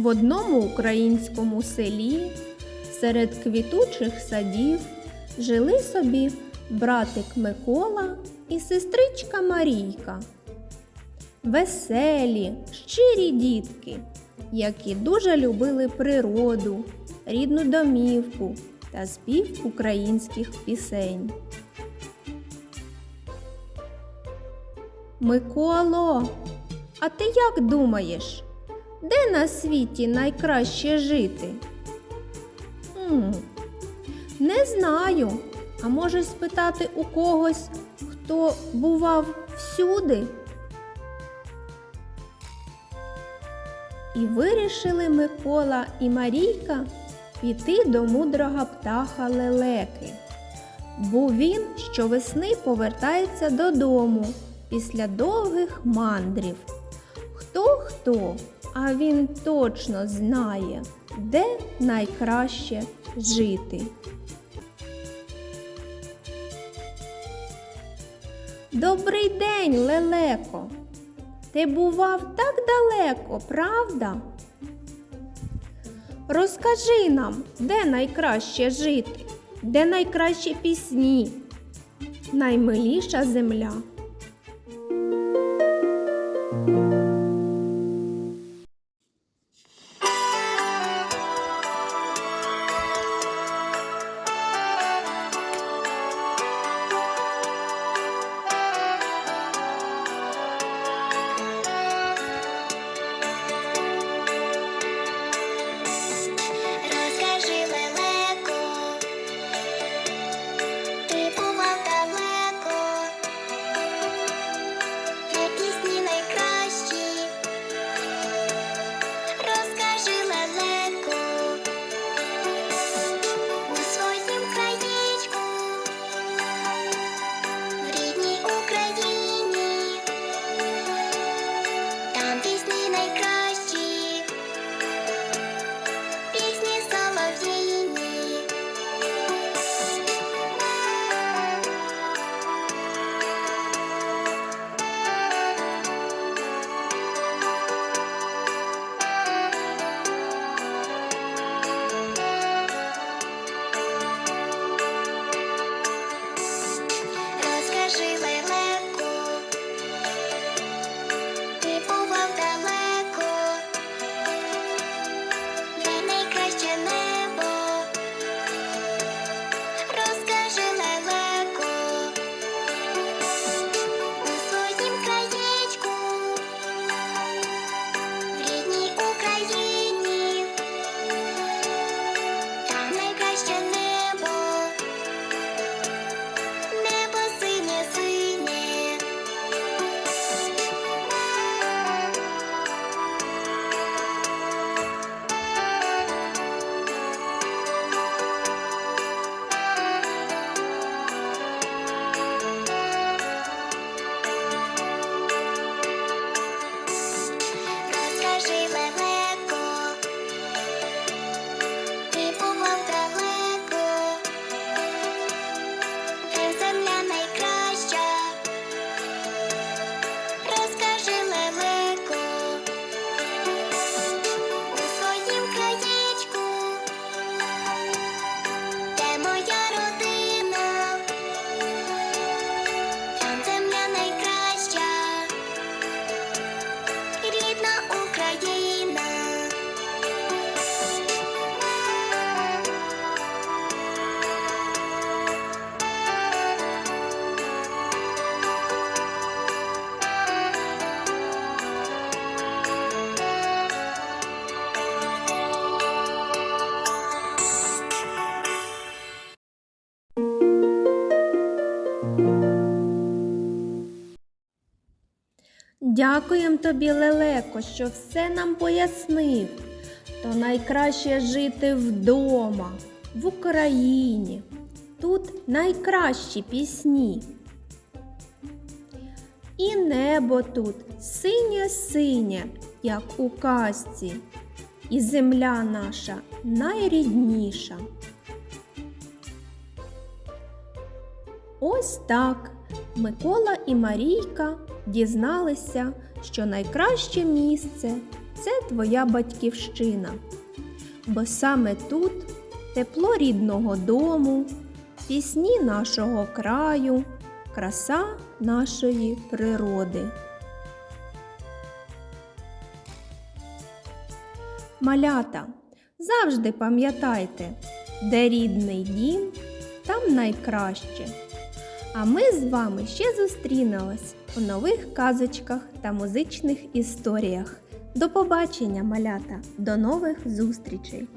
В одному українському селі серед квітучих садів жили собі братик Микола і сестричка Марійка. Веселі, щирі дітки, які дуже любили природу, рідну домівку та спів українських пісень. Миколо, а ти як думаєш, де на світі найкраще жити? М, Не знаю. А може спитати у когось, хто бував всюди? І вирішили Микола і Марійка піти до мудрого птаха лелеки, бо він щовесни повертається додому після довгих мандрів. Хто хто, а він точно знає, де найкраще жити. Добрий день, лелеко. Ти бував так далеко, правда? Розкажи нам, де найкраще жити, де найкращі пісні, наймиліша земля. Дякуємо тобі, Лелеко, що все нам пояснив. То найкраще жити вдома, в Україні. Тут найкращі пісні. І небо тут синє-синє, як у казці, і земля наша найрідніша. Ось так Микола і Марійка дізналися, що найкраще місце це твоя батьківщина. Бо саме тут тепло рідного дому, пісні нашого краю, краса нашої природи. Малята, завжди пам'ятайте, де рідний дім, там найкраще. А ми з вами ще зустрінемось у нових казочках та музичних історіях. До побачення, малята! До нових зустрічей!